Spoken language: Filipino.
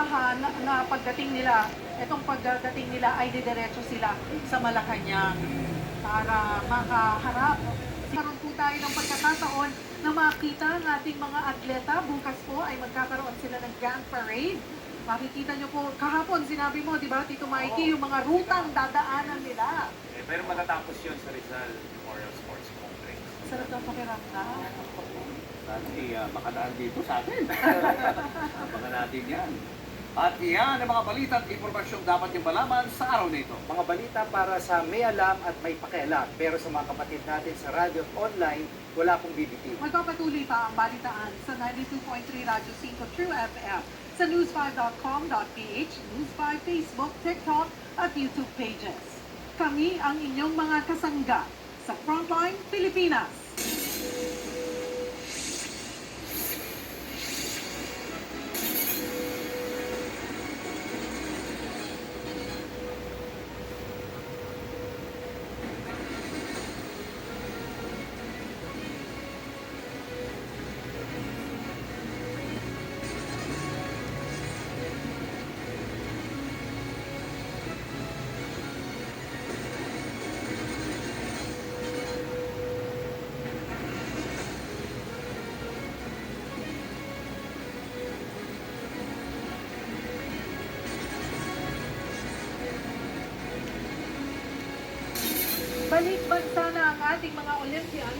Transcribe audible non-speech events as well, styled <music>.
inaasahan na, na pagdating nila, itong pagdating nila ay didiretso sila sa Malacanang para makaharap. Karoon po tayo ng pagkakataon na makita ang ating mga atleta. Bukas po ay magkakaroon sila ng Grand Parade. Makikita nyo po, kahapon sinabi mo, di ba, Tito Mikey, yung mga rutang dadaanan nila. Eh, pero matatapos yun sa Rizal Memorial Sports Complex. Sarap ng pakiramdam. Eh, uh, makadaan dito sa atin. <laughs> Abangan natin yan. At yan ang mga balita at impormasyong dapat yung malaman sa araw na ito. Mga balita para sa may alam at may pakialam. Pero sa mga kapatid natin sa radyo at online, wala pong BBT. Magpapatuloy pa ang balitaan sa 92.3 Radyo 5 True FM sa news5.com.ph, News5 Facebook, TikTok at YouTube pages. Kami ang inyong mga kasangga sa Frontline Pilipinas. Balik bansa na ang ating mga Olympian